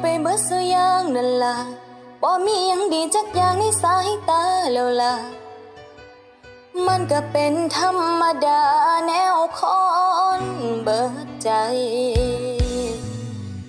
ไปเบิดสุยางนั่นล่ะบ่มีหยังดีจักอย่างในสายตาแล้วล่ะ มันก็เป็นธรรมดาแนวคนเบิดใจ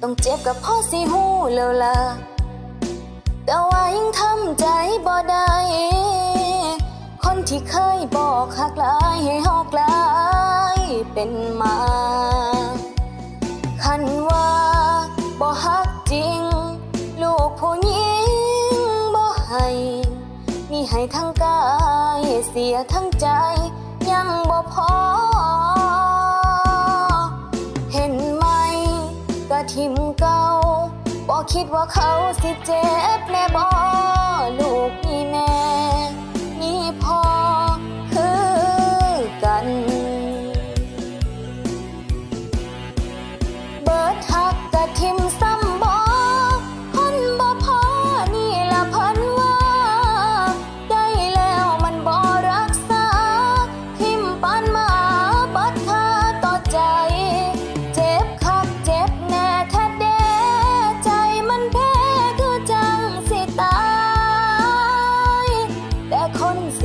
ต้องเจ็บกับพ่อสิหูแล้วล่ะ แต่ว่ายังทำใจบ่ได้คนที่เคยบอกหักลายให้เฮากลายเป็นมาคันว ให้ทั้งกายเสียทั้งใจยังบ่พอ เห็นไหมกะทิมเก่าบ่คิดว่าเขาสิเจ็บแน่บ่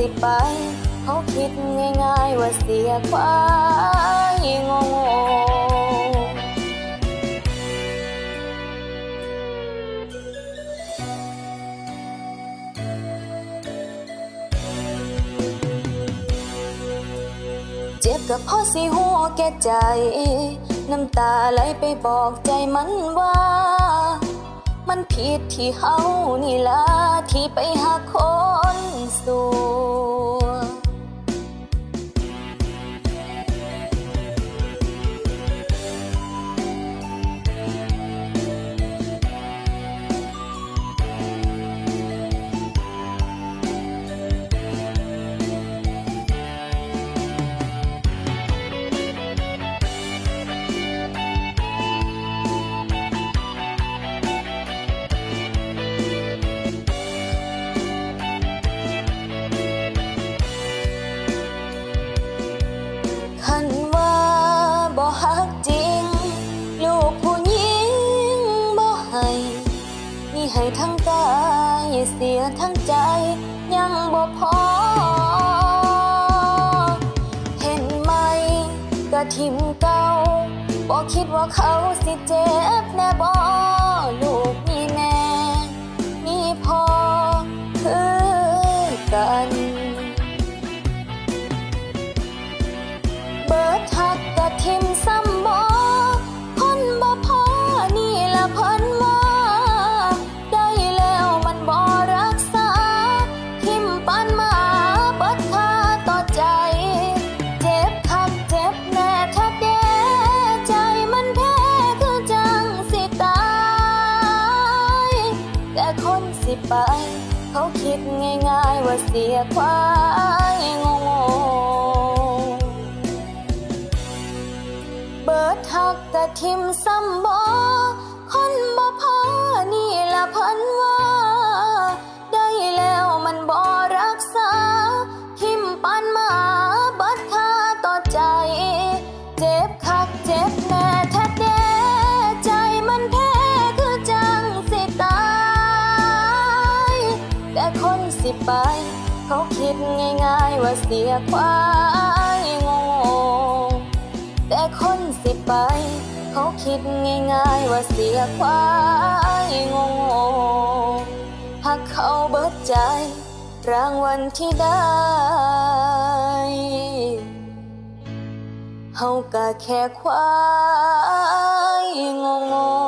สิไป เขาคิดง่ายๆว่าเสียควายงงๆเจ็บกับพ่อสิหัวแก่ใจ น้ำตาไหลไปบอกใจมันว่า มันผิดที่เฮานี่ละที่ไปหา เสียทั้งใจ ยังบ่พอ เห็นไหมกระทิมเก่าบ่คิดว่าเขาสิเจ็บแน่บ่ ไป เขาคิดง่ายๆว่าเสียควายงงเบิดหักแต่ทิมซ้ ไป เขาคิดง่ายๆว่าเสียควายงงแต่คนสิไป เขาคิดง่ายๆว่าเสียควายงงหากเขาเบิดใจ รางวัลที่ได้เฮาก็แค่ควายงง